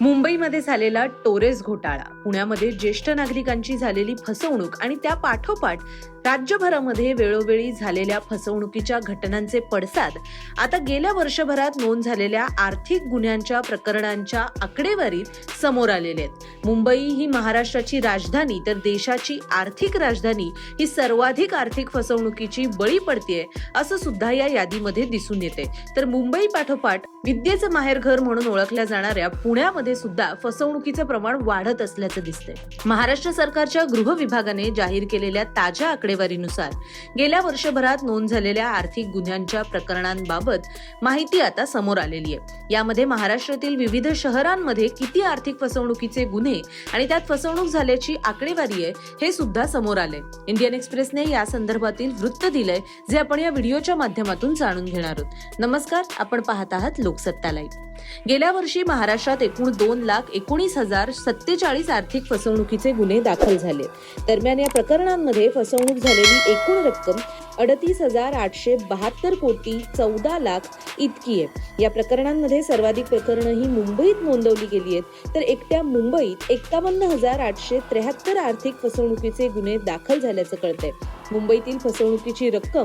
मुंबईमध्ये झालेला टोरेस घोटाळा. पुण्यामध्ये ज्येष्ठ नागरिकांची झालेली फसवणूक आणि त्या पाठोपाठ राज्यभरामध्ये वेळोवेळी झालेल्या फसवणुकीच्या घटनांचे पडसाद आता गेल्या वर्षभरात नोंद झालेल्या आर्थिक गुन्ह्यांच्या प्रकरणांच्या आकडेवारीत समोर आलेले आहेत. मुंबई ही महाराष्ट्राची राजधानी तर देशाची आर्थिक राजधानी ही सर्वाधिक आर्थिक फसवणुकीची बळी पडतीये असं सुद्धा या यादीमध्ये दिसून येते तर मुंबई पाठोपाठ विद्येचं माहेरघर म्हणून ओळखल्या जाणाऱ्या पुण्यामध्ये सुद्धा फसवणुकीचं प्रमाण वाढत असल्याचं दिसतंय. महाराष्ट्र सरकारच्या गृह विभागाने जाहीर केलेल्या ताज्या आकडे आकडेवारीनुसार. गेल्या वर्षभरात नोंद झालेल्या आर्थिक गुन्ह्यांच्या प्रकरणांबाबत माहिती आता समोर आलेली आहे. यामध्ये महाराष्ट्रातील विविध शहरांमध्ये किती आर्थिक फसवणुकीचे गुन्हे आणि त्यात फसवणूक झाल्याची आकडेवारी आहे हे सुद्धा समोर आले इंडियन एक्सप्रेसने या संदर्भातील वृत्त दिलंय जे आपण या व्हिडिओच्या माध्यमातून जाणून घेणार आहोत. नमस्कार आपण पाहत आहात लोकसत्ता लाईव्ह. गेल्या वर्षी महाराष्ट्रात एकूण दोन लाख एकोणीस हजार सत्तेचाळीस आर्थिक फसवणुकीचे गुन्हे दाखल झाले. दरम्यान या प्रकरणांमध्ये फसवणूक झालेली एकूण रक्कम अडतीस हजार आठशे बहात्तर कोटी चौदा लाख इतकी आहे. या प्रकरणांमध्ये सर्वाधिक प्रकरणं ही मुंबईत नोंदवली गेली आहेत. तर एकट्या मुंबईत एकावन्न हजार आठशे त्र्याहत्तर आर्थिक फसवणुकीचे गुन्हे दाखल झाल्याचं कळतंय. मुंबईतील फसवणुकीची रक्कम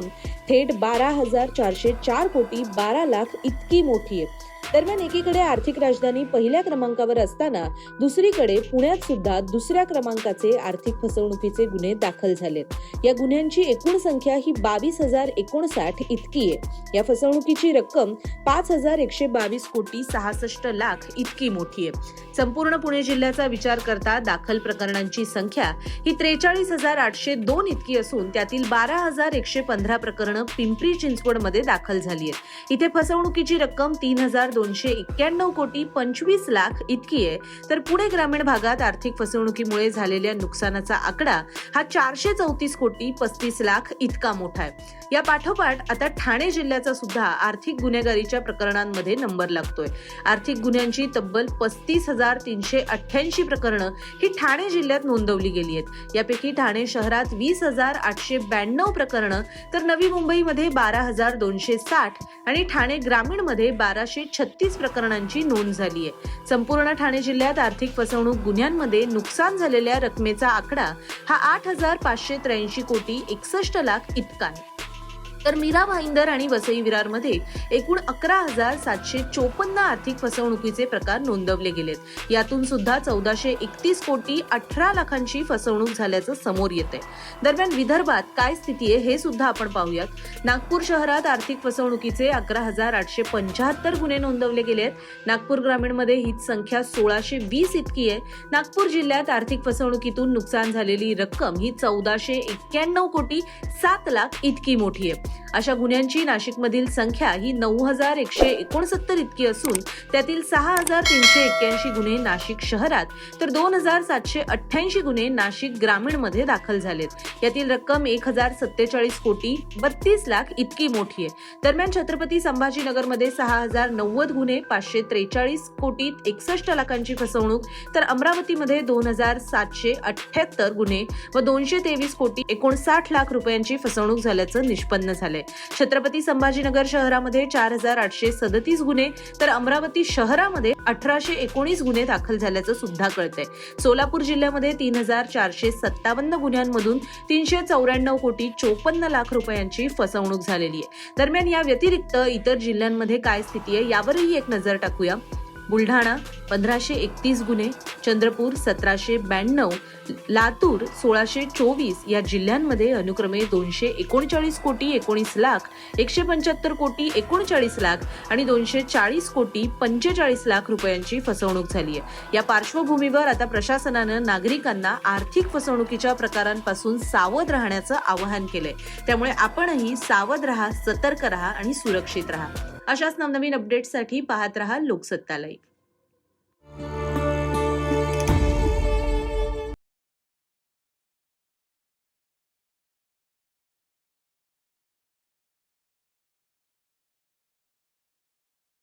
थेट बारा हजार चारशे चार कोटी बारा लाख इतकी मोठी आहे. दरम्यान एकीकडे आर्थिक राजधानी पहिल्या क्रमांकावर असताना दुसरीकडे पुण्यात सुद्धा दुसऱ्या क्रमांकाचे आर्थिक फसवणुकीचे गुन्हे दाखल झालेत. या गुन्ह्यांची एकूण संख्या ही बावीस हजार एकोणसाठ इतकी आहे. या फसवणुकीची रक्कम पाच हजार एकशे बावीस कोटी सहासष्ट लाख इतकी मोठी आहे. संपूर्ण पुणे जिल्ह्याचा विचार करता दाखल प्रकरणांची संख्या ही त्रेचाळीस हजार आठशे दोन इतकी असून त्यातील बारा हजार एकशे पंधरा प्रकरणं पिंपरी चिंचवडमध्ये दाखल झाली आहेत. इथे फसवणुकीची रक्कम तीन हजार दोनशे एक्क्याण्णव कोटी पंचवीस लाख इतकी आहे. तर पुणे ग्रामीण भागात आर्थिक फसवणुकीमुळे झालेल्या नुकसानाचा आकडा हा चारशे चौतीस कोटी पस्तीस लाख इतका मोठा आहे. या पाठोपाठ आता ठाणे जिल्ह्याचा सुद्धा आर्थिक गुन्हेगारीच्या प्रकरणांमध्ये नंबर लागतोय. आर्थिक गुन्ह्यांची तब्बल पस्तीस हजार तीनशे अठ्ठ्याऐंशी प्रकरणं ही ठाणे जिल्ह्यात नोंदवली गेली आहेत. यापैकी ठाणे शहरात वीस हजार आठशे ब्याण्णव प्रकरणं तर नवी मुंबईमध्ये बारा हजार दोनशे साठ आणि ठाणे ग्रामीणमध्ये बाराशे छत्तीस प्रकरणांची नोंद झाली आहे. संपूर्ण ठाणे जिल्ह्यात आर्थिक फसवणूक गुन्ह्यांमध्ये नुकसान झालेल्या रकमेचा आकडा हा आठ हजार पाचशे त्र्याऐंशी कोटी एकसष्ट लाख इतका आहे. तर मीरा भाईंदर आणि वसई विरारमध्ये एकूण अकरा हजार सातशे चोपन्न आर्थिक फसवणुकीचे प्रकार नोंदवले गेलेत. यातून सुद्धा चौदाशे एकतीस कोटी अठरा लाखांची फसवणूक झाल्याचं समोर येते दरम्यान विदर्भात काय स्थिती आहे हे सुद्धा आपण पाहूयात. नागपूर शहरात आर्थिक फसवणुकीचे अकरा हजार आठशे पंच्याहत्तर गुन्हे नोंदवले गेले आहेत नागपूर ग्रामीणमध्ये हीच संख्या सोळाशे वीस इतकी आहे. नागपूर जिल्ह्यात आर्थिक फसवणुकीतून नुकसान झालेली रक्कम ही चौदाशे एक्क्याण्णव कोटी सात लाख इतकी मोठी आहे. Bye. अशा गुन्ह्यांची नाशिकमधील संख्या ही नऊ हजार एकशे एकोणसत्तर इतकी असून त्यातील सहा हजार तीनशे एक्क्याऐंशी गुन्हे नाशिक शहरात तर दोन हजार सातशे अठ्ठ्याऐंशी गुन्हे नाशिक ग्रामीणमध्ये दाखल झालेत. यातील रक्कम एक हजार सत्तेचाळीस कोटी बत्तीस लाख इतकी मोठी आहे. दरम्यान छत्रपती संभाजीनगरमध्ये सहा हजार नव्वद गुन्हे पाचशे त्रेचाळीस कोटी एकसष्ट लाखांची फसवणूक तर अमरावतीमध्ये दोन हजार सातशे अठ्ठ्याहत्तर गुन्हे व दोनशे तेवीस कोटी एकोणसाठ लाख रुपयांची फसवणूक झाल्याचं निष्पन्न झालं. झालंय छत्रपती संभाजीनगर शहरामध्ये चार हजार आठशे सदतीस गुन्हे तर अमरावती शहरामध्ये अठराशे एकोणीस गुन्हे दाखल झाल्याचं सुद्धा कळतंय. सोलापूर जिल्ह्यामध्ये तीन हजार चारशे सत्तावन्न गुन्ह्यांमधून तीनशे चौऱ्याण्णव कोटी चोपन्न लाख रुपयांची फसवणूक झालेली आहे. दरम्यान या व्यतिरिक्त इतर जिल्ह्यांमध्ये काय स्थिती आहे यावरही एक नजर टाकूया. बुलढाणा पंधराशे एकतीस गुन्हे चंद्रपूर सतराशे ब्याण्णव लातूर सोळाशे चोवीस या जिल्ह्यांमध्ये अनुक्रमे दोनशे एकोणचाळीस कोटी एकोणीस लाख एकशे पंच्याहत्तर कोटी एकोणचाळीस लाख आणि दोनशे चाळीस कोटी पंचेचाळीस लाख रुपयांची फसवणूक झाली आहे. या पार्श्वभूमीवर आता प्रशासनानं नागरिकांना आर्थिक फसवणुकीच्या प्रकारांपासून सावध राहण्याचं आवाहन केलंय. त्यामुळे आपणही सावध राहा सतर्क राहा आणि सुरक्षित राहा. अशाच नवनवीन अपडेट्ससाठी पाहत रहा लोकसत्ता लाईव्ह